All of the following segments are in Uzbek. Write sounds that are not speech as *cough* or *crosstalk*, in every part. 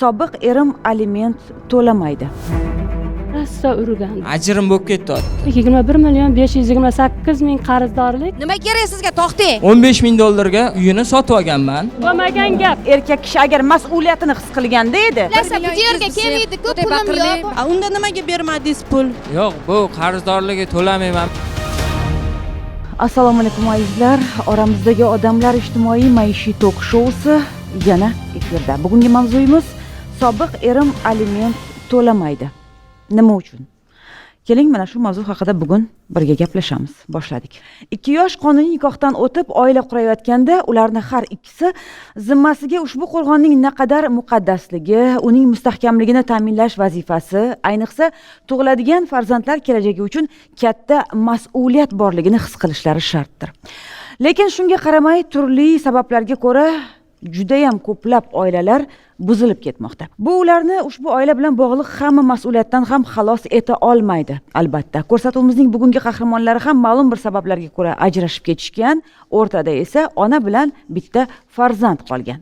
sobiq erim aliment to'lamaydi. Rosa urgan. Ajrim bo'lib ketyapti yigirma bir million besh yuz yigirma sakkiz ming qarzdorlik. Nima kerak sizga to'xtang o'n besh ming dollarga uyini sotib olganman. Bo'lmagan gap. Erkak kishi agar mas'uliyatini his qilganda edi. Bu yerga kelmaydi-ku pulim yo'q. Unda nimaga bermadingiz pul? Yo'q bu qarzdorligi to'lamayman. Assalomu alaykum azizlar oramizdagi odamlar ijtimoiy maishiy tok shousi yana efirda. Bugungi mavzuyimiz sobiq erim aliment to'lamaydi. Nima uchun? Keling mana shu mavzu haqida bugun birga gaplashamiz. Boshladik. Ikki yosh qonuniy nikohdan o'tib oila qurayotganda ularni har ikkisi zimmasiga ushbu qo'rg'onning naqadar muqaddasligi uning mustahkamligini ta'minlash vazifasi ayniqsa tug'iladigan farzandlar kelajagi uchun katta mas'uliyat borligini his qilishlari shartdir. Lekin shunga qaramay turli sabablarga ko'ra judayam ko'plab oilalar buzilib ketmoqda. Bu ularni ushbu oila bilan bog'liq hamma mas'uliyatdan ham xalos eta olmaydi. Albatta ko'rsatuvimizning bugungi qahramonlari ham ma'lum bir sabablarga ko'ra ajrashib ketishgan o'rtada esa ona bilan bitta farzand qolgan.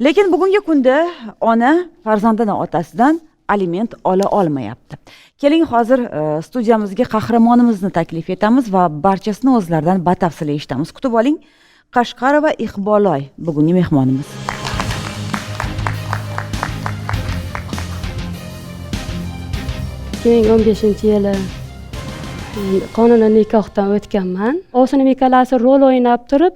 Lekin bugungi kunda ona farzandini otasidan aliment ola olmayapti. Keling hozir e, studiyamizga qahramonimizni taklif etamiz va barchasini o'zlaridan batafsil eshitamiz. Kutib oling. Qashqarova iqboloy. Bugungi mehmonimiz. Ikki o'n beshinchi yili qonuniy nikohdan o'tganman. Ovsinim ikkalasi rol o'ynab turib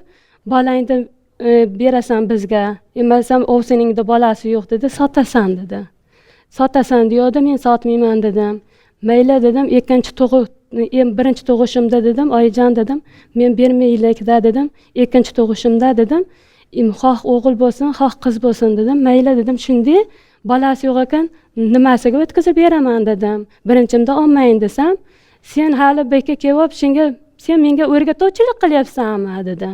bolangni e, berasan bizga. Emasam ovsiningni bolasi yo'q dedi sotasan dedi. Sotasan deyodi men sotmayman dedim. Mayli dedim ikkinchi tug'ib em, birinchi tug'ishimda dedim oyijon dedim men bermaylikda dedim ikkinchi tug'ishimda dedim xoh o'g'il bo'lsin xoh qiz bo'lsin dedim mayli dedim shunday bolasi yo'q ekan nimasiga o'tkazib beraman dedim birinchimda olmayin desam sen hali bekka kelib senga sen menga o'rgatuvchilik qilyapsanmi dedi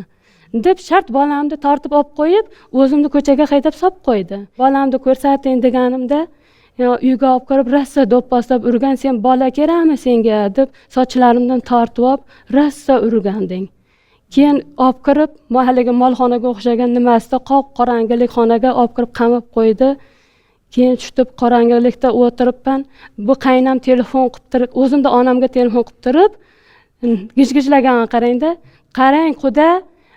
deb shart bolamni tortib olib qo'yib o'zimni ko'chaga haydab solib qo'ydi bolamni ko'rsating deganimda uyga olib kirib rassa do'pposlab urgan sen bola kerakmi senga? deb sochlarimdan tortib olib rosa urganding. Keyin olib kirib haligi molxonaga o'xshagan nimasida qop qorangilik xonaga olib kirib qamab qo'ydi. Keyin tushib qorong'ilikda o'tiribman bu qaynam telefon qilib turib o'zimda onamga telefon qilib turib gijgijlaganini qarangda qarang quda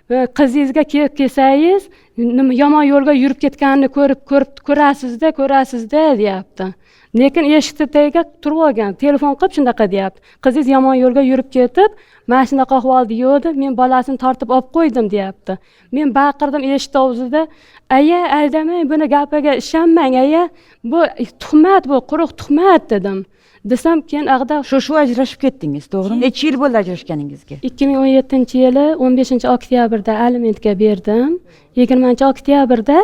qizingizga kelib kelsangiz nima yomon yo'lga yurib ketganini ko'rib ko'rib ko'rasizda ko'rasizda deyapti. Lekin eshikni tagiga turib olgan telefon qilib shunaqa deyapti. Qizingiz yomon yo'lga yurib ketib mana shunaqa ahvolda yo'di men bolasini tortib olib qo'ydim deyapti. Men baqirdim eshik og'zida aya aldamang buni gapiga ishonmang aya bu tuhmat bu quruq tuhmat dedim. Desam keyin ag'da shu shu ajrashib ketdingiz to'g'rimi? Necha yil bo'ldi ajrashganingizga? ikki ming o'n yettinchi yili o'n beshinchi oktyabrda alimentga berdim. Yigirmanchi oktyabrda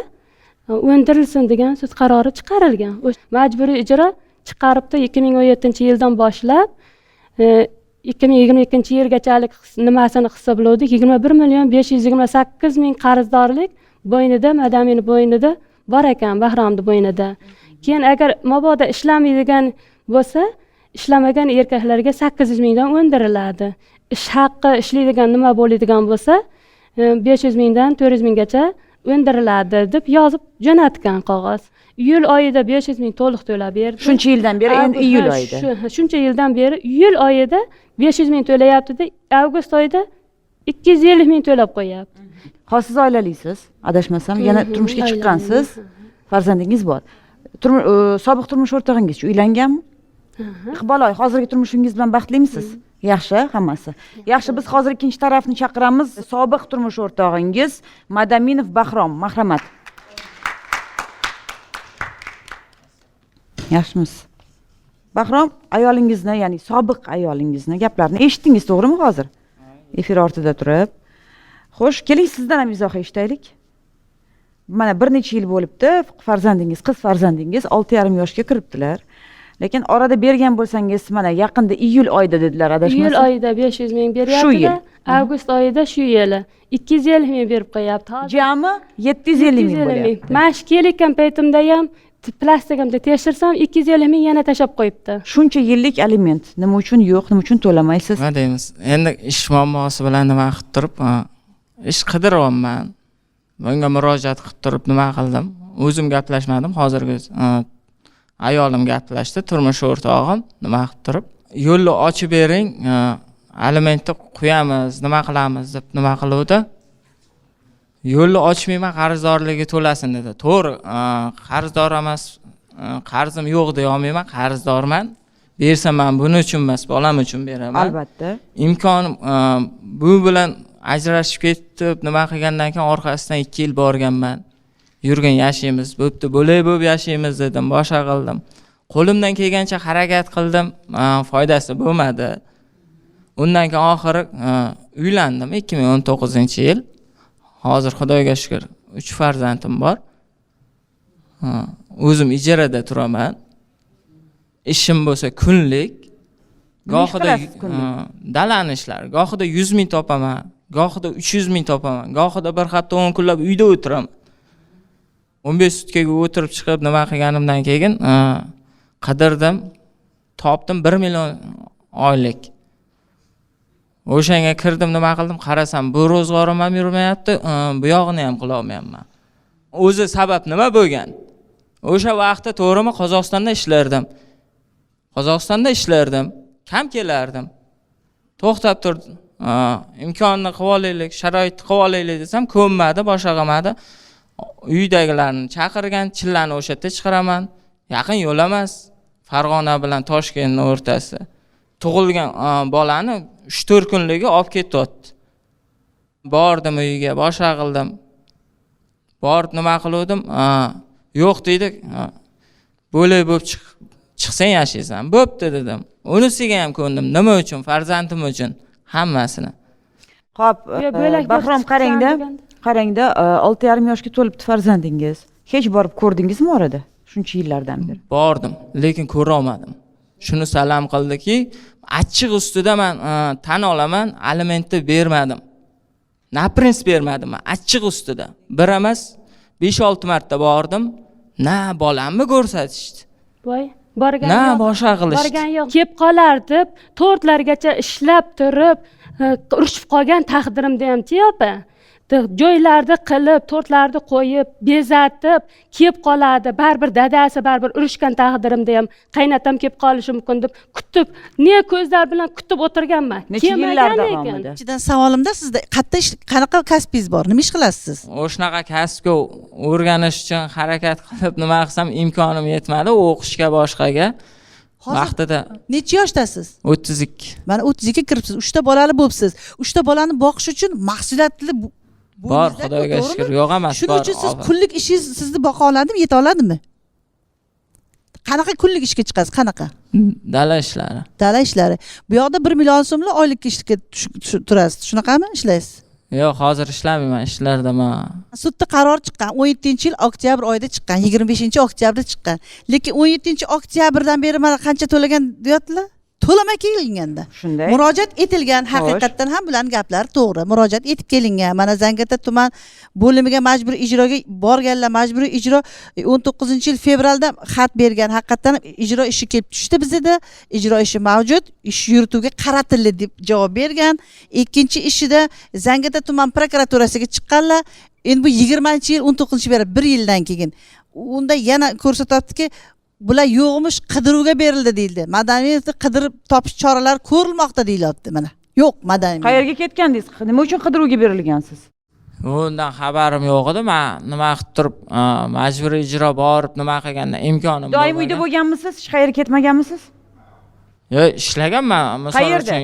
e, o'ndirilsin degan sud qarori chiqarilgan. Majburiy ijro chiqaribdi ikki ming o'n yettinchi yildan boshlab. E, ikki ming yigirma ikkinchi yilgachalik nimasini hisoblovdik? yigirma bir million besh yuz yigirma sakkiz ming qarzdorlik bo'ynida madamini bo'ynida bor ekan bahromni bo'ynida. Keyin agar mabodo ishlamaydigan bo'lsa ishlamagan erkaklarga sakkiz yuz mingdan o'ndiriladi ish haqqi ishlaydigan nima bo'ladigan bo'lsa e, besh yuz mingdan to'rt yuz minggacha o'ndiriladi deb yozib jo'natgan qog'oz. Iyul oyida besh yuz ming to'liq to'lab berdi. Shuncha yildan beri endi iyul oyida. shu- shuncha yildan beri iyul oyida besh yuz ming to'layaptida avgust oyida ikki yuz ellik ming to'lab qo'yyapti hozir siz oilalisiz adashmasam yana turmushga chiqqansiz. Farzandingiz bor. E, sobiq turmush o'rtog'ingiz uylanganmi iqboloy hozirgi turmushingiz bilan baxtlimisiz yaxshi hammasi yaxshi biz hozir ikkinchi tarafni chaqiramiz sobiq turmush o'rtog'ingiz madaminov bahrom marhamat yaxshimisiz bahrom ayolingizni ya'ni sobiq ayolingizni gaplarini eshitdingiz to'g'rimi hozir efir ortida turib xo'sh keling sizdan ham izoh eshitaylik mana bir necha yil bo'libdi farzandingiz qiz farzandingiz olti yarim yoshga kiribdilar lekin orada bergan bo'lsangiz mana yaqinda iyul oyida dedilar iyul adashmasam oyida besh yuz ming Shu yil. beryaptida avgust oyida shu yili. İkki yuz ellik ming berib qo'yyapti hozir jami yetti yuz ellik ming. bo'lyapti. Man ishga kelayotgan paytimda ham plastigimda tekshirsam ikki yuz ellik ming yana tashlab qo'yibdi. Shuncha yillik aliment. Nima uchun yo'q nima uchun to'lamaysiz? Nima deymiz? Endi ish muammosi bilan nima qilib turib ish qidiryapman bunga murojaat qilib turib nima qildim? O'zim gaplashmadim hozirgi ayolim gaplashdi turmush o'rtog'im nima qilib turib? Yo'lni ochib bering e, alimentni qo'yamiz nima qilamiz deb nima qiluvdi? Yo'lni ochmayman qarzdorligi to'lasin dedi. To'g'ri e, qarzdor emas e, qarzim yo'q deya olmayman qarzdorman. Bersam man buning uchun emas bolam uchun beraman. Albatta. Imkonim bu bilan ajrashib ketib nima qilgandan keyin orqasidan ikki yil borganman yurgin yashaymiz bo'pti bo'lay bo'lib yashaymiz dedim boshqa qildim qo'limdan kelgancha harakat qildim foydasi bo'lmadi. Undan keyin oxiri uylandim ikki ming o'n to'qqizinchi yil. Hozir xudoga shukur uch farzandim bor. O'zim ijarada turaman. Ishim bo'lsa kunlik. Ha, dalani ishlari gohida yuz ming topaman gohida uch yuz ming topaman gohida bir hafta o'n kunlab uyda o'tiraman o'n besh sutkaga o'tirib chiqib nima qilganimdan keyin e, qidirdim topdim bir million oylik. O'shanga kirdim nima qildim? Qarasam bu ro'zg'orim ham yurmayapti e, bu yog'ini ham qilolmayapman. O'zi sabab nima bo'lgan? O'sha vaqtda to'g'rimi? Qozog'istonda ishlardim. Qozog'istonda ishlardim kam kelardim. To'xtab turdi e, imkonni imkonini qilib olaylik sharoitni qilib olaylik desam ko'nmadi boshqa qilmadi uydagilarni chaqirgan chillani o'sha yerda chiqaraman. Yaqin yo'l emas. Farg'ona bilan toshkentni o'rtasi. Tug'ilgan bolani uch to'rt kunligi olib ketyapti. Bordim uyiga boshqa qildim borib nima qiluvdim? Yo'q deydi ha, bo'lay bo'lib chiq- chiqsang yashaysan. Bo'pti dedim. Unisiga ham ko'ndim. Nima uchun? Farzandim uchun. Hammasini. Ho'p bo'lak bir bahrom qarangda. Qarangda e, olti yarim yoshga to'libdi farzandingiz. Hech borib ko'rdingizmi orada? Shuncha yillardan beri. Bordim lekin ko'rolmadim. Shuni salam qildiki achchiq ustida man e, tan olaman alimentni bermadim. Na prins bermadim man achchiq ustida. Bir emas besh olti marta bordim. Na bolamni ko'rsatishdi. Voy borgan na yo'q. boshqa qilishdi borgan yo'q. Kelib qolar deb to'rtlargacha ishlab turib e, urushib qolgan taqdirimda hamchi opa joylarni qilib to'rtlarni qo'yib bezatib kelib qoladi. Baribir dadasi baribir urushgan taqdirimda ham qaynatam kelib qolishi mumkin deb kutib ne ko'zlar bilan kutib o'tirganman. Necha yillar davomida? ichidan savolimda sizda qayerda ish qanaqa kasbingiz bor? Nima ish qilasiz? Siz o'shanaqa kasbga o'rganish uchun harakat qilib nima qilsam imkonim yetmadi o'qishga boshqaga. Vaqtida necha yoshdasiz? o'ttiz ikki. Mana o'ttiz ikkiga kiribsiz uchta bolali bo'libsiz. Uchta bolani boqish uchun mahsulotli bor xudoga shukur yo'q emas shuning uchun siz kunlik ishingiz sizni boqa oladimi yeta oladimi? Qanaqa kunlik ishga chiqasiz qanaqa? Dala ishlari. Dala ishlari. Bu yoqda bir million so'mlik oylikka ishga turasiz. Shunaqami? Ishlaysiz? Yo'q hozir ishlamayman ishlardaman sudda qaror chiqqan o'n yettinchi yil oktyabr oyida chiqqan yigirma beshinchi oktyabrda chiqqan. Lekin o'n yettinchi oktyabrdan beri mana qancha to'lagan deyaptilar to'lamay kelinganda shunday. Murojaat etilgan haqiqatdan ham bularni gaplari to'g'ri. Murojaat etib kelingan mana zangata tuman bo'limiga majburiy ijroga borganlar majburiy ijro e, o'n to'qqizinchi yil fevralda xat bergan. Haqiqatdan ijro ishi kelib tushdi bizada. İjro ishi mavjud. İsh yurituvga qaratildi deb javob bergan. İkkinchi ishida zangata tuman prokuraturasiga chiqqanlar. Endi bu yigirmanchi yil o'n to'qqizinchi fevral bir yildan keyin. Unda yana ko'rsatyaptiki bular yo'qmish qidiruvga berildi deyildi. Madaniyatni qidirib topish choralari ko'rilmoqda deyilyapti mana. Yo'q madaniy qayerga ketgandingiz nima uchun qidiruvga berilgansiz? Undan xabarim yo'q edi. Man nima qilib turib majburiy ijro borib nima qilganda imkonim doim uyda bo'lganmisiz? Hech qayerga ketmaganmisiz? Yo'q ishlaganman. Qayerda?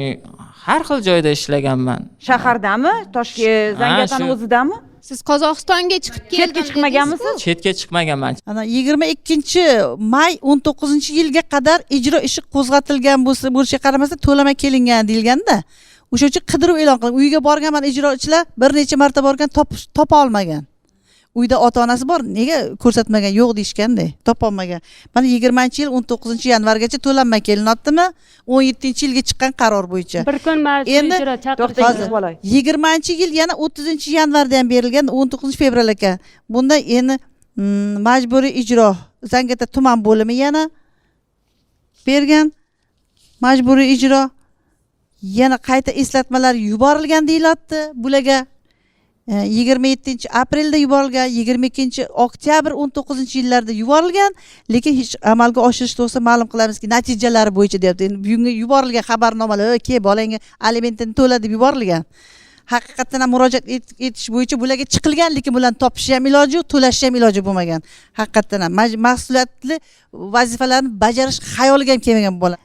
har xil joyda ishlaganman. Shahardami? Toshkent zangiotani o'zidami siz qozog'istonga chiqib keldim chetga chiqmaganmisiz? Chetga chiqmaganman. Ana yigirma ikkinchi may o'n to'qqizinchi yilga qadar ijro ishi qo'zg'atilgan bo'lsa bo'lishiga qaramasdan to'lamay kelingan deyilganda o'sha uchun qidiruv e'lon qilingan uyga borganman ijrochilar bir necha marta borgan top- topa olmagan uyda ota onasi bor nega ko'rsatmagan? Yo'q deyishganda topolmagan. Mana yigirmanchi yil o'n to'qqizinchi yanvargacha to'lanmay kelinyaptimi o'n yettinchi yilga chiqqan qaror bo'yicha. Bir kun Endi yigirmanchi yil yana o'ttizinchi yanvarda ham berilgan o'n to'qqizinchi fevral ekan. Bunda endi mm, majburiy ijro zangata tuman bo'limi yana bergan. Majburiy ijro yana qayta eslatmalar yuborilgan deyilyapti bularga yigirma yettinchi aprelda yuborilgan yigirma ikkinchi oktyabr o'n to'qqizinchi yillarda yuborilgan lekin hech amalga oshirish to'g'risida ma'lum qilamizki natijalari bo'yicha deyapti. Endi bugungi yuborilgan xabarnomalar ke bolangga alimentini to'la deb yuborilgan. Haqiqatdan ham murojaat et- etish bo'yicha bularga chiqilgan lekin bularni topish ham iloji yo'q to'lash ham iloji bo'lmagan. Haqiqatdan ham mas'uliyatli vazifalarni bajarish xayoliga ham kelmagan bola.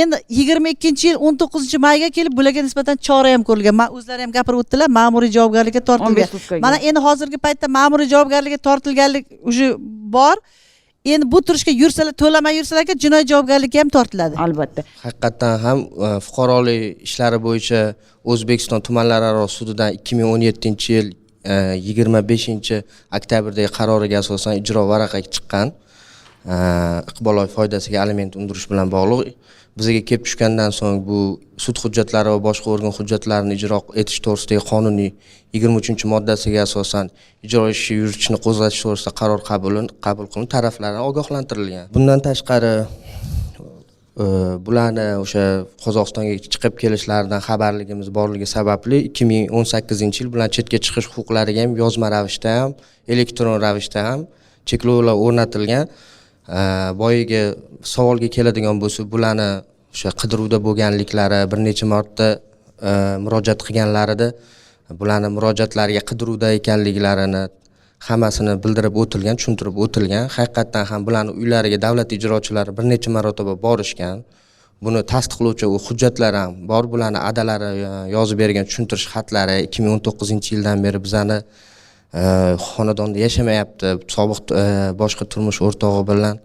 Endi yigirma ikkinchi yil o'n to'qqizinchi mayga kelib bularga nisbatan chora ham ko'rilgan. O'zlari ham gapirib o'tdilar ma'muriy javobgarlikka 15 tortilgan mana endi hozirgi paytda ma'muriy javobgarlikka tortilganlik уже bor endi bu turishga yursalar to'lamay yursalar jinoiy javobgarlikka ham tortiladi. Albatta. Haqiqatdan ham e, fuqarolik ishlari bo'yicha o'zbekiston tumanlararo sudidan ikki ming o'n yettinchi yil e, yigirma beshinchi oktyabrdagi qaroriga asosan ijro varaqasi chiqqan e, iqboloy foydasiga aliment undirish bilan bog'liq bizga kelib tushgandan so'ng bu sud hujjatlari va boshqa organ hujjatlarini ijro etish to'g'risidagi qonunning yigirma uchinchi moddasiga asosan ijro ishi yuritishni qo'zg'atish to'g'risida qaror qabul qabul qilinib taraflarni ogohlantirilgan. Bundan tashqari e, bularni o'sha qozog'istonga chiqib kelishlaridan xabarligimiz borligi sababli ikki ming o'n sakkizinchi yil bilan chetga chiqish huquqlariga ham yozma ravishda ham elektron ravishda ham cheklovlar o'rnatilgan. E, boyagi savolga keladigan bo'lsa bularni o'sha qidiruvda bo'lganliklari bir necha marta e, murojaat qilganlarida bularni murojaatlariga qidiruvda ekanliklarini hammasini bildirib o'tilgan tushuntirib o'tilgan. Haqiqatdan ham bularni uylariga davlat ijrochilari bir necha marotaba borishgan. Buni tasdiqlovchi hujjatlar ham bor. Bularni adalari e, yozib bergan tushuntirish xatlari ikki ming o'n to'qqizinchi yildan beri bizani e, xonadonda yashamayapti. Sobiq boshqa turmush o'rtog'i bilan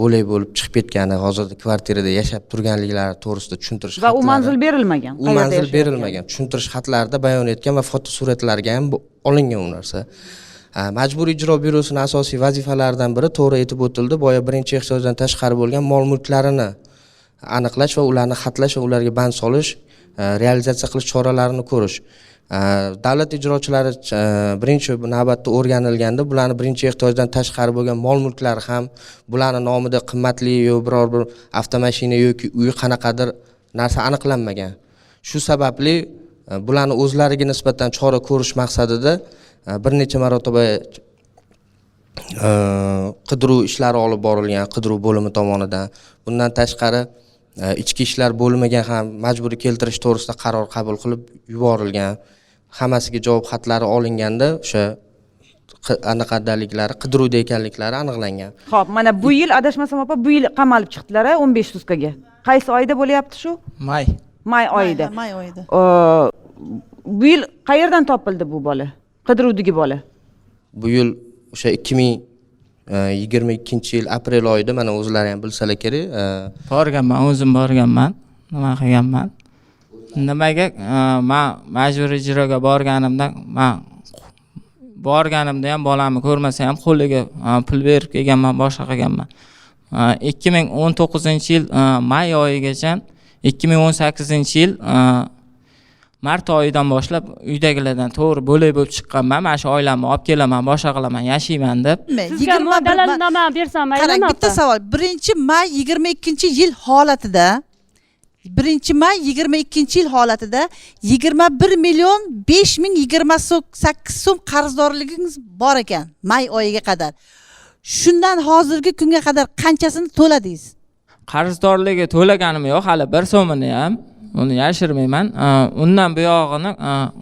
bo'lak bo'lib chiqib ketgani hozirda kvartirada yashab turganliklari to'g'risida tushuntirish va u manzil berilmagan. U manzil berilmagan. Tushuntirish xatlarida bayon etgan va fotosuratlarga ham olingan u narsa. Majburiy ijro byurosini asosiy vazifalaridan biri to'g'ri aytib o'tildi. Boya birinchi ehtiyojdan tashqari bo'lgan mol mulklarini aniqlash va ularni xatlash va ularga band solish realizatsiya qilish choralarini ko'rish Э, davlat ijrochilari э, birinchi navbatda o'rganilganda bularni birinchi ehtiyojdan tashqari bo'lgan mol mulklari ham bularni nomida qimmatli yo biror bir avtomashina yoki uy qanaqadir narsa aniqlanmagan. Shu sababli e, bularni o'zlariga nisbatan chora ko'rish maqsadida e, bir necha marotaba e, qidiruv ishlari olib borilgan qidiruv bo'limi tomonidan. Bundan tashqari ichki ishlar bo'limiga ham majburiy keltirish to'g'risida qaror qabul qilib yuborilgan. Hammasiga javob xatlari olinganda o'sha anaqadaliklari qidiruvda ekanliklari aniqlangan. Ho'p mana bu yil adashmasam opa bu yil qamalib chiqdilar a o'n besh sutkaga. Qaysi oyda bo'lyapti shu? May. May oyida. May oyida. Bu yil qayerdan topildi bu bola? Qidiruvdagi bola. Bu yil o'sha ikki ming yigirma ikkinchi yil aprel oyida mana o'zlari ham bilsalar kerak e, borganman o'zim borganman nima qilganman nimaga man majburiy ijroga borganimda man borganimda ham bolamni ko'rmasa ham qo'liga pul berib kelganman boshqa qilganman. Ikki ming o'n to'qqizinchi yil may oyigacha ikki ming o'n sakkizinchi yil mart oyidan boshlab uydagilardan to'g'ri bo'lak bo'lib chiqqanman mana shu oilamni olib kelaman boshqa qilaman yashayman deb. Sizga dalilnoma bersam qarang bitta savol. Birinchi may yigirma ikkinchi yil holatida birinchi may yigirma ikkinchi yil holatida yigirma bir million besh ming yigirma sakkiz so'm qarzdorligingiz bor ekan may oyiga qadar. Shundan hozirgi kunga qadar qanchasini to'ladingiz? Qarzdorligi to'laganim yo'q hali bir so'mini ham uni yashirmayman. Undan buyog'ini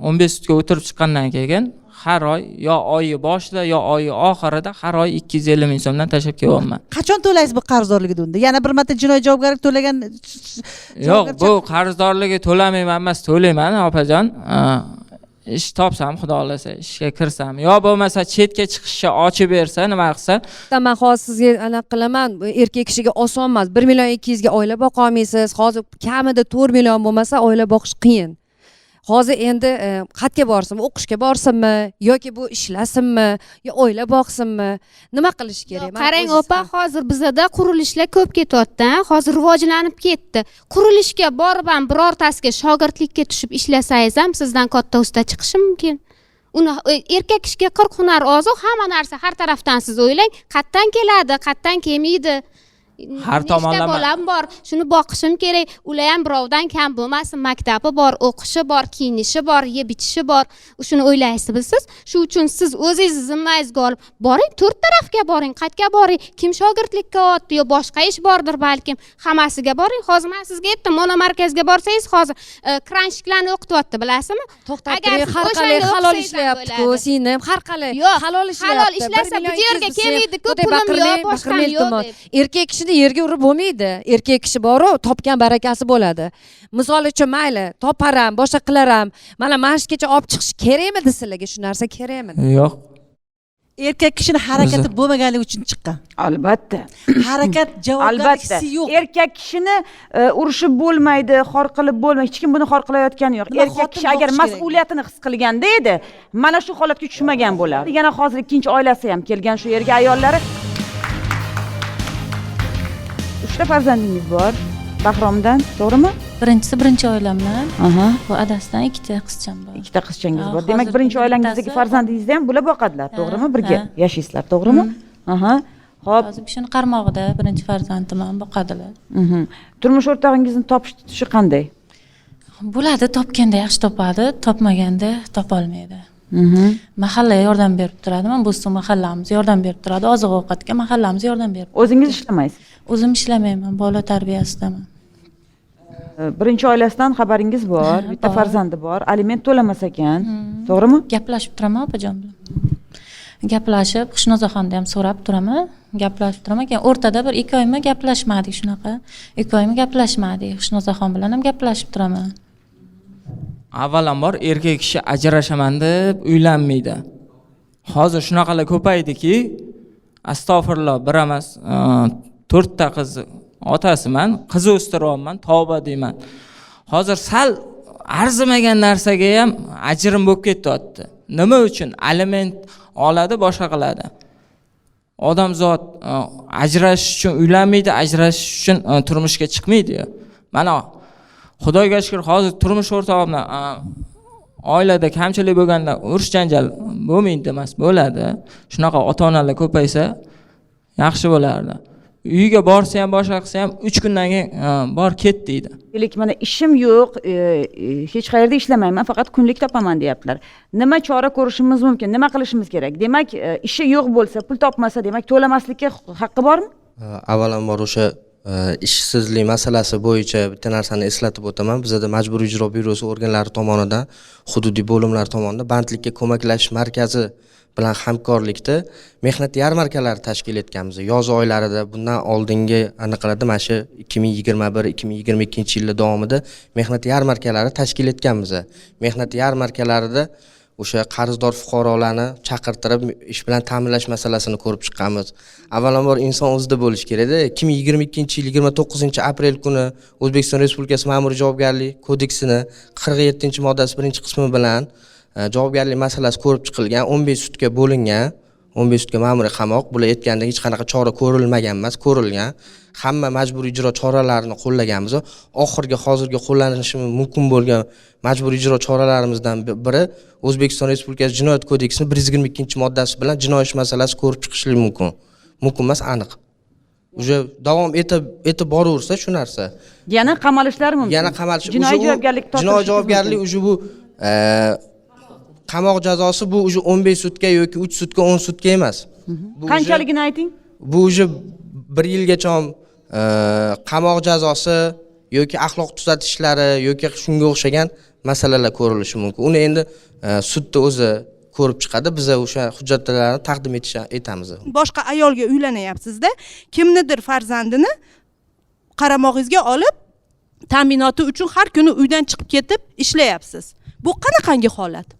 o'n besh sutga o'tirib chiqqandan keyin har oy yo oyi boshida yo oyi oxirida har oy ikki yuz ellik ming so'mdan tashlab kelyapman. Qachon to'laysiz bu qarzdorligini unda yana bir marta jinoiy javobgarlik to'lagan yo'q bu qarzdorligi to'lamayman emas to'layman opajon. Ish topsam xudo xohlasa ishga kirsam. Yo bo'lmasa chetga chiqishga ochib bersa nima qilsa? Man hozir sizga anaqa qilaman bu erkak kishiga oson emas. Bir million ikki yuzga oila boqa olmaysiz hozir kamida to'rt million bo'lmasa oila boqish qiyin hozir endi e, qayerga borsin o'qishga borsinmi yoki bu ishlasinmi yo oila boqsinmi nima qilish kerak? Qarang opa hozir bizada qurilishlar ko'p ketyapti hozir rivojlanib ketdi. Qurilishga borib ham birortasiga shogirdlikka tushib ishlasangiz ham sizdan katta usta chiqishi mumkin. Uni e, erkak kishiga qirq hunar ozu hamma narsa har tarafdan siz o'ylang qayerdan keladi qayerdan kelmaydi Har tomonlama- bolam bor? Shuni boqishim kerak. Ular ham birovdan kam bo'lmasin. Maktabi bor o'qishi bor kiyinishi bor yeb ichishi bor. Shuni o'ylaysizmi siz shu uchun siz o'zingizni zimmangizga olib boring. To'rt tarafga boring. Qayerga boring? Kim shogirdlikka olyapti yo boshqa ish bordir balkim? Hammasiga boring. Hozir man sizga aytdim mono markazga borsangiz hozir e, kranchiklarni o'qityapti bilasizmi? To'xtab Agar turing har qalay halol ishlayaptiku singlim har qalay Yo'q, halol ishlayapti halol ishlasa bu yerga kelmaydi-ku, pulim yo'q, boshqam yo'q iltimos. deb. Kishini yerga urib bo'lmaydi. Erkak kishi boru topgan barakasi bo'ladi. Misol uchun mayli toparam boshqa qilaram. Mana mana shu kecha olib chiqish kerakmidi sizlarga shu narsa kerakmidi yo'q. Erkak kishini harakati bo'lmaganligi uchun chiqqan. Albatta. *coughs* Harakat javobgarlik albatta. hissi yo'q. Erkak kishini e, urishib bo'lmaydi xor qilib bo'lmaydi. Hech kim buni xor qilayotgani yo'q. Erkak kishi agar mas'uliyatini his qilganda edi mana shu holatga tushmagan bo'lardi yana hozir ikkinchi oilasi ham kelgan shu yerga ayollari uchta farzandingiz bor? Bahromdan to'g'rimi? Birinchisi birinchi oilamdan bu adasidan ikkita qizcham bor. Ikkita qizchangiz Ha, bor. Demak birinchi oilangizdagi farzandingizni ham bular boqadilar to'g'rimi? Birga ha. yashaysizlar to'g'rimi? Aha. Ho'p hozir shuni qarmog'ida birinchi farzandim ham boqadilar. Mhm. turmush o'rtog'ingizni topish tutishi qanday? Bo'ladi topganda yaxshi topadi topmaganda topolmaydi. Mahalla yordam berib turadi mana bo'ston mahallamiz yordam berib turadi. Oziq ovqatga mahallamiz yordam berib o'zingiz ishlamaysiz? O'zim ishlamayman bola tarbiyasidaman. Birinchi oilasidan xabaringiz bor bitta farzandi bor aliment to'lamas ekan. To'g'rimi? Gaplashib turaman opajon bilan. Gaplashib xushnozaxonni ham so'rab turaman. Gaplashib turaman keyin o'rtada bir ikki oymi gaplashmadik shunaqa. Ikki oymi gaplashmadik. Xushnozaxon bilan ham gaplashib turaman avvalambor erkak kishi ajrashaman deb uylanmaydi. Hozir shunaqalar ko'paydiki astag'firulloh bir emas e, to'rtta qiz otasiman qiz o'stiryapman tavba deyman. Hozir sal arzimagan narsaga ham ajrim bo'lib ketyapti. Nima uchun? Aliment oladi boshqa qiladi. Odamzod e, ajrashish uchun uylanmaydi ajrashish uchun e, turmushga chiqmaydiyu mana xudoga shukur hozir turmush o'rtog'im bilan a, oilada kamchilik bo'lganda urush janjal bo'lmaydi emas bo'ladi. Shunaqa ota onalar ko'paysa yaxshi bo'lardi. Uyiga borsa ham boshqa qilsa ham uch kundan keyin bor ket deydi. Deylik mana ishim yo'q e, e, hech qayerda ishlamayman faqat kunlik topaman deyaptilar. Nima chora ko'rishimiz mumkin nima qilishimiz kerak? Demak e, ishi yo'q bo'lsa pul topmasa demak to'lamaslikka haqqi bormi? Avvalambor o'sha Э, ishsizlik masalasi bo'yicha bitta narsani eslatib o'taman. Bizada majburiy ijro byurosi organlari tomonidan hududiy bo'limlar tomonidan bandlikka ko'maklashish markazi bilan hamkorlikda mehnat yarmarkalari tashkil etganmiz. Yoz oylarida bundan oldingi anaqalarda mana shu ikki ming yigirma bir ikki ming yigirma ikkinchi yillar davomida mehnat yarmarkalari tashkil etganmiz. Mehnat yarmarkalarida o'sha qarzdor fuqarolarni chaqirtirib ish bilan ta'minlash masalasini ko'rib chiqqanmiz. Avvalambor inson o'zida bo'lishi kerakda ikki ming yigirma ikkinchi yil yigirma to'qqizinchi aprel kuni o'zbekiston respublikasi ma'muriy javobgarlik kodeksini qirq yettinchi moddasi birinchi qismi bilan e, javobgarlik masalasi ko'rib chiqilgan o'n besh sutka bo'lingan. O'n besh sutka ma'muriy qamoq bular aytgandek hech qanaqa chora ko'rilmagan emas ko'rilgan. Hamma majburiy ijro choralarini qo'llaganmiz. Oxirgi hozirgi qo'llanishi mumkin bo'lgan majburiy ijro choralarimizdan bi- biri o'zbekiston respublikasi jinoyat kodeksining bir yuz yigirma ikkinchi moddasi bilan jinoiy ish masalasi ko'rib chiqishlik mumkin. Mumkin emas aniq. Уже davom etib etib boraversa shu narsa. Yana qamalishlari mumkin. Yana qamalish jinoiy javobgarlik jinoiy javobgarlik уже bu qamoq jazosi bu уже o'n besh sutka yoki uch sutka o'n sutka emas. Уже- qanchaligini ayting? bu уже bir yilgacha e, qamoq jazosi yoki axloq tuzatishlari yoki shunga o'xshagan masalalar ko'rilishi mumkin. Uni endi e, sudda o'zi ko'rib chiqadi. Biza o'sha hujjatlarni taqdim etish etamiz. Boshqa ayolga uylanyapsizda kimnidir farzandini qaramog'ingizga olib ta'minoti uchun har kuni uydan chiqib ketib ishlayapsiz. Bu qanaqangi holat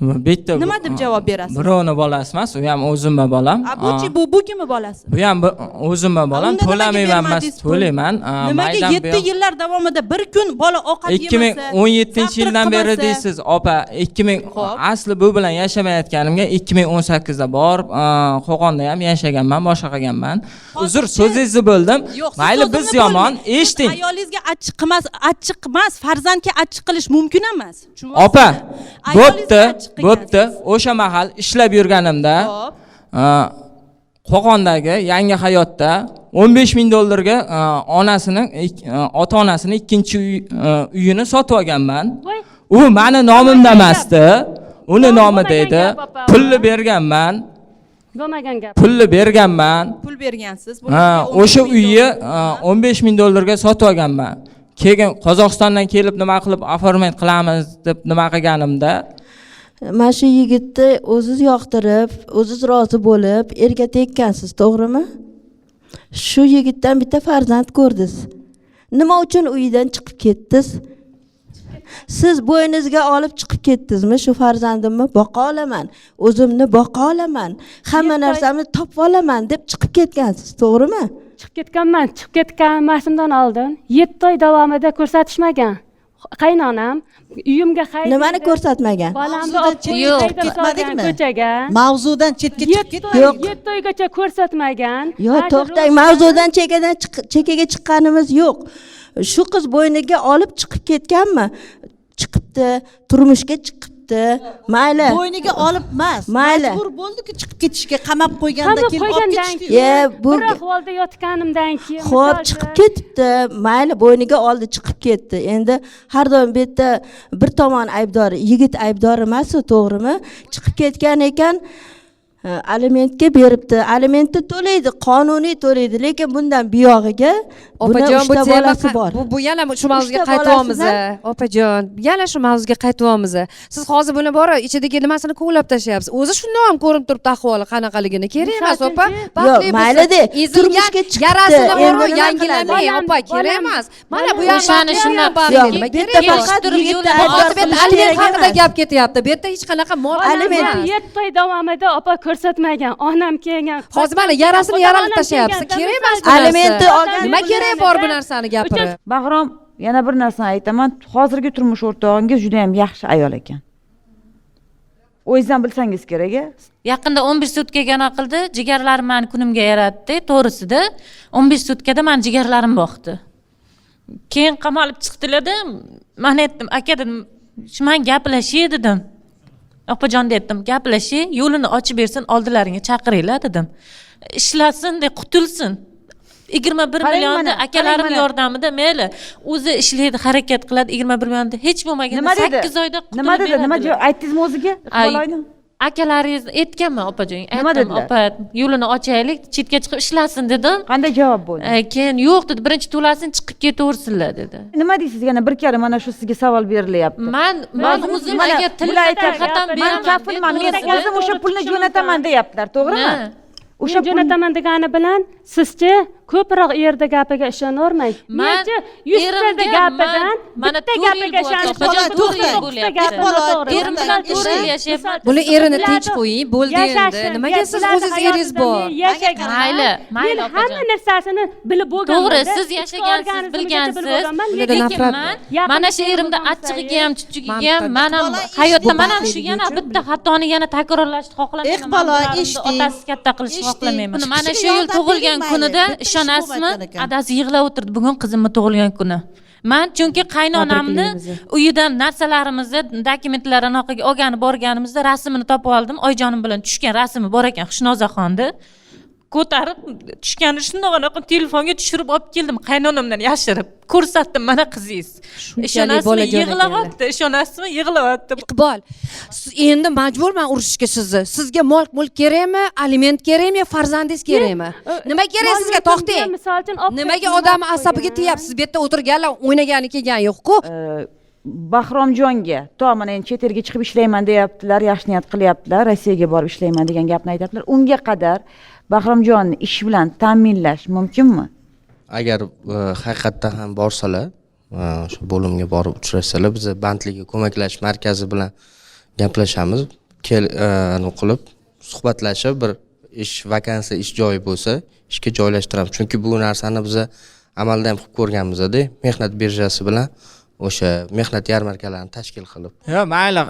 bitta Nima deb javob berasiz? birovni bolasi emas u ham o'zimni bolam. Buchi bu bu kimni bolasi bu ham o'zimni bolam to'lamayman emas to'layman. Nimaga yetti yillar davomida bir kun bola ovqat ikki ming o'n yettinchi yildan beri deysiz opa ikki ming asli bu bilan yashamayotganimga ikki ming o'n sakkizda borib qo'qonda ham yashaganman boshqa qilganman. Uzr so'zingizni bo'ldim mayli biz yomon eshiting ayolingizga achchiq qilmas achchiq emas farzandga achchiq qilish mumkin emas. Opa bo'pti. Bo'pti. o'sha mahal ishlab yurganimda qo'qondagi yangi hayotda o'n besh ming dollarga onasini ota onasini ikkinchi uy- uyini sotib olganman. U mani nomimda emasdi. Uni nomida edi. pulni berganman. Bo'lmagan gap. Pulni berganman. Pul bergansiz. O'sha 15 ming uyni o'n besh ming dollarga sotib olganman. Keyin qozog'istondan kelib nima qilib oforment qilamiz deb nima qilganimda mana shu yigitni o'ziz yoqtirib o'ziz rozi bo'lib erga tekkansiz to'g'rimi? Shu yigitdan bitta farzand ko'rdingiz. Nima uchun uyidan chiqib ketdingiz? Siz bo'yningizga olib chiqib ketdingizmi shu farzandimni? Boqa olaman o'zimni boqa olaman hamma narsamni topib olaman deb chiqib ketgansiz to'g'rimi? Chiqib ketganman chiqib ketganmasimdan oldin. Yetti oy davomida ko'rsatishmagan qaynonam uyimga haydaydi nimani ko'rsatmagan? Bolamni olib chiqib ketmadingmi? ko'chaga. Mavzudan chetga chiqib ketdi. oy yetti oygacha ko'rsatmagan. Yo'q to'xtang mavzudan chekkadan chekkaga chiqqanimiz yo'q. Shu qiz bo'yniga olib chiqib ketganmi? Chiqibdi turmushga chiqibdi mayli. Bo'yniga olib emas Mayli. majbur bo'ldiku chiqib ketishga qamab qo'yganda qamab kelib olib qo'ygandan ketishdi. keyin Ye, bu- bir ahvolda yotganimdan keyin ho'p chiqib ketibdi. Mayli bo'yniga oldi chiqib ketdi. Endi har doim bu yerda bir tomon aybdor yigit aybdor emasu to'g'rimi? Chiqib ketgan ekan alimentga beribdi. Alimentni to'laydi qonuniy to'laydi lekin bundan buyog'iga opajon bu tema bor bu, bu yana shu mavzuga qaytyapmiz opajon yana shu mavzuga qaytyapmiz siz hozir buni bor ichidagi nimasini kovlab tashlayapsiz o'zi shundoq ham ko'rinib turibdi ahvoli qanaqaligini. Kerak emas opa. baxtli ezilgan turmushga chiqibdi, yarasini nima yangilamang opa kerak emas. Mana bu O'shani yerda bor? faqat aliment haqida gap ketyapti bu yerda hech qanaqa mol Aliment- yetti oy davomida opa ko'rsatmagan onam kelgan hozir mana yarasini yaralib tashlayapsiz kerak emas narsa. olgan nima kerak bor bu narsani gapirib? Bahrom yana bir narsani aytaman. Hozirgi turmush o'rtog'ingiz juda yam yaxshi ayol ekan. O'zingizdan bilsangiz kerak a yaqinda o'n besh sutkaga anaqa qildi. Jigarlarim mani kunimga yaratdi. To'g'risida o'n besh sutkada mani jigarlarim boqdi. Keyin qamalib chiqdilarda man aytdim aka dedim shu man gaplashay dedim opajon dedim gaplashay yo'lini ochib bersin oldilaringga chaqiringlar dedim. Ishlasin de qutulsin. Yigirma bir millionni akalarim yordamida mayli o'zi ishlaydi harakat qiladi yigirma bir millionni hech bo'lmaganda sakkiz oyda nima dedi? Nima aytdingizmi o'ziga Akalaringiz aytganman opajon Nima dedilar? opa yo'lini ochaylik chetga chiqib ishlasin dedim qanday javob bo'ldi? Keyin yo'q dedi birinchi to'lasin chiqib ketaversinlar dedi. Nima deysiz yana bir karra mana shu sizga savol berilyapti. Man man o'zim agar aytyapti, tarqatam man beraman kafilman men o'zim o'sha pulni jo'nataman deyaptilar to'g'rimi. O'sha men jo'nataman degani bilan sizchi ko'proq erda gapiga ishonavermang Man menchi yuz erimga tilda gapidan bitta gapiga ishonib buni erini tinch qo'ying. Bo'ldi endi. Nimaga siz o'zingiz eringiz bor Mayli, mayli hamma narsasini bilib bo'lganman to'g'ri siz yashagansiz bilgansiz. lekin man mana shu bo'lgan achchig'iga ham chuchugiga ham man ham hayotda man ham shu yana bitta xatoni yana takrorlashni xohlamayman Iqbol Man oy, bularni eshitding. otasi katta qilishni Chiqishiga mana shu yil tug'ilgan kunida ishonasizmi? adasi yig'lab o'tirdi. Bugun qizimni tug'ilgan kuni. Man chunki qaynonamni uyidan narsalarimizni dokumentlar anaqaga olgani borganimizda rasmini topib oldim. Oyijonim bilan tushgan rasmi bor ekan xushnozaxonni ko'tarib tushgani shundoq anaqa telefonga tushirib olib keldim qaynonamdan yashirib. Ko'rsatdim mana qizingiz. Ishonasizmi? yig'layapti ishonasizmi? Yig'layapti. Iqbol siz endi majburman urishishga sizni. Sizga mol mulk kerakmi aliment kerakmi farzandingiz kerakmi? Nima kerak sizga to'xtang. Misol uchun nimaga nima odamni asabiga teyapsiz bu yerda o'tirganlar o'ynagani kelgani yo'qku. Bahromjonga to mana endi chet elga chiqib ishlayman deyaptilar yaxshi niyat qilyaptilar rossiyaga borib ishlayman degan gapni aytyaptilar. Unga qadar bahromjonni ish bilan ta'minlash mumkinmi? Agar e, haqiqatdan ham borsalar e, o'sha bo'limga borib uchrashsalar biza bandlikka ko'maklashish markazi bilan gaplashamiz. Kel e, qilib suhbatlashib bir ish vakansiya ish joyi bo'lsa ishga joylashtiramiz. Chunki bu narsani biza amalda ham qilib ko'rganmizda mehnat birjasi bilan o'sha mehnat yarmarkalarini tashkil qilib. Yo mayli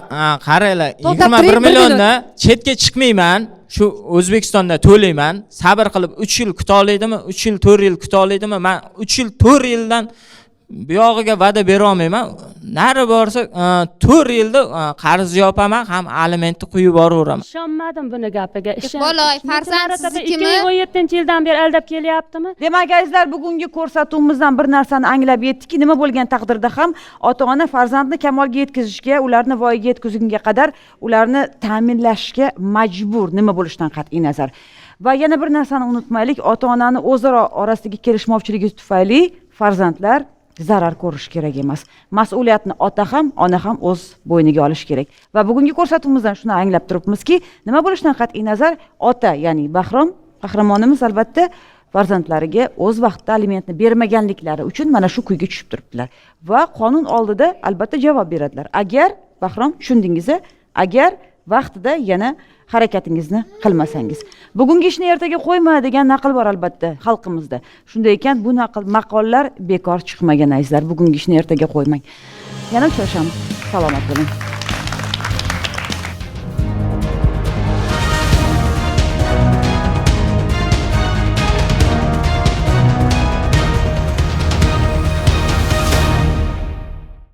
qaranglar yigirma bir millionni chetga chiqmayman shu o'zbekistonda to'layman. Sabr qilib uch yil kuta olaydimi uch yil to'rt yil kuta olaydimi man uch yil to'rt yildan buyog'iga va'da berolmayman. Nari borsa e, to'rt yilda e, qarz yopaman ham alimentni quyib yuboraveraman ishonmadim buni gapiga Shuncha farzand marotaba siznikimi? 2017 yildan beri aldab kelyaptimi? Demak azizlar bugungi ko'rsatuvimizdan bir narsani anglab yetdikki nima bo'lgan taqdirda ham ota ona farzandni kamolga yetkazishga ularni voyaga yetkazgunga qadar ularni ta'minlashga majbur. Nima bo'lishidan qat'iy nazar. Va yana bir narsani unutmaylik ota onani o'zaro orasidagi kelishmovchiligi tufayli farzandlar zarar ko'rish kerak emas. Mas'uliyatni ota ham ona ham o'z bo'yniga olishi kerak. Va bugungi ko'rsatuvimizdan shuni anglab turibmizki nima bo'lishidan qat'iy nazar ota ya'ni bahrom qahramonimiz albatta farzandlariga o'z vaqtida alimentni bermaganliklari uchun mana shu kuyga tushib turibdilar. Va qonun oldida albatta javob beradilar. Agar bahrom tushundingiz a agar vaqtida yana harakatingizni qilmasangiz. Bugungi ishni ertaga qo'yma degan naql bor albatta xalqimizda. Shunday ekan bu naql maqollar bekor chiqmagan azizlar bugungi ishni ertaga qo'ymang. Yana uchrashamiz. Salomat bo'ling.